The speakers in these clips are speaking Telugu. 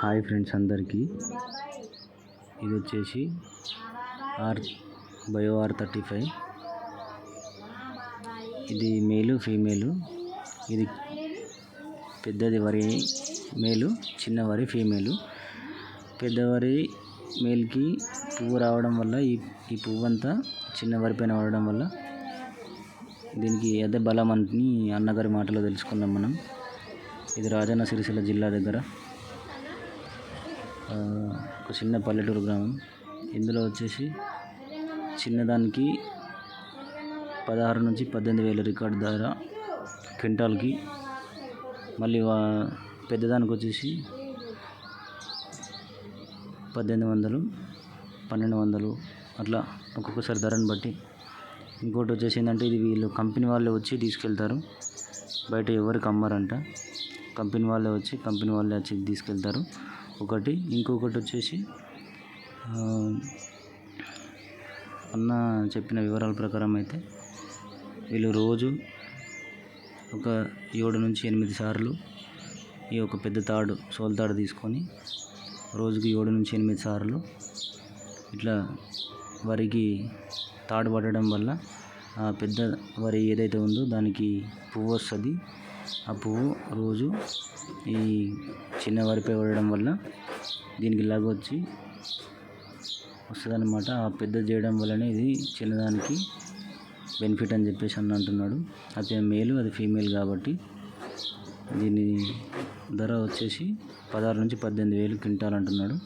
హాయ్ ఫ్రెండ్స్ అందరికీ. ఇది వచ్చేసి R bio R thirty five. ఇది మేలు ఫీమేలు. ఇది పెద్దది వరి మేలు చిన్న వరి ఫీమేలు. పెద్ద వరి మేల్కి పువ్వు రావడం వల్ల ఈ ఈ పువ్వు అంతా చిన్న వరి పైన పడడం వల్ల దీనికి అదే బలం అని అన్నగారి మాటలో తెలుసుకుందాం మనం. ఇది రాజన్న సిరిసిల్ల జిల్లా దగ్గర. ఒక చిన్న పల్లెటూరు గ్రామం. ఇందులో వచ్చేసి చిన్నదానికి పదహారు నుంచి పద్దెనిమిది వేల రికార్డు ధర క్వింటాల్కి మళ్ళీ వా- పెద్దదానికి వచ్చేసి పద్దెనిమిది వందలు పన్నెండు వందలు అట్లా ఒక్కొక్కసారి ధరను బట్టి. ఇంకోటి వచ్చేసి ఏంటంటే ఇది వీళ్ళు కంపెనీ వాళ్ళే వచ్చి తీసుకెళ్తారు. బయట ఎవరికి అమ్మరంట. కంపెనీ వాళ్ళే వచ్చి కంపెనీ వాళ్ళే వచ్చి తీసుకెళ్తారు. ఒకటి ఇంకొకటి వచ్చేసి అన్న చెప్పిన వివరాల ప్రకారం అయితే వీళ్ళు రోజు ఒక ఏడు నుంచి ఎనిమిది సార్లు ఈ యొక్క పెద్ద తాడు సోల్ తాడు తీసుకొని రోజుకి ఏడు నుంచి ఎనిమిది సార్లు ఇట్లా వరికి తాడు పట్టడం వల్ల ఆ పెద్ద వరి ఏదైతే ఉందో దానికి పువ్వు వస్తుంది. ఆ పువ్వు రోజు ఈ చిన్న వరిపై పడడం వల్ల దీనికి లగొచ్చి వస్తుందన్నమాట. ఆ పెద్ద చేయడం వల్లనే ఇది చిన్నదానికి బెనిఫిట్ అని చెప్పేసి అన్న అంటున్నాడు. అది మేలు అది ఫీమేల్ కాబట్టి దీని ధర వచ్చేసి పదహారు నుంచి పద్దెనిమిది వేలు క్వింటాల్ అంటున్నాడు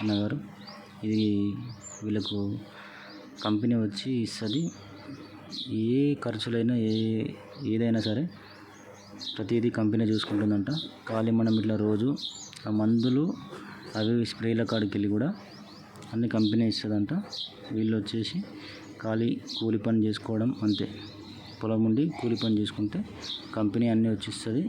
అన్నగారు. ఇది వీళ్ళకు కంపెనీ వచ్చి ఇస్తుంది. ఏ ఖర్చులైనా ఏ ఏదైనా సరే ప్రతిదీ కంపెనీ చూసుకుంటుందంట. ఖాళీ మనం ఇట్లా రోజు ఆ మందులు అవి స్ప్రేల కాడికి వెళ్ళి కూడా అన్ని కంపెనీ ఇస్తుందంట. వీళ్ళు వచ్చేసి ఖాళీ కూలి పని చేసుకోవడం అంతే. పొలం ఉండి కూలి పని చేసుకుంటే కంపెనీ అన్నీ వచ్చిస్తుంది.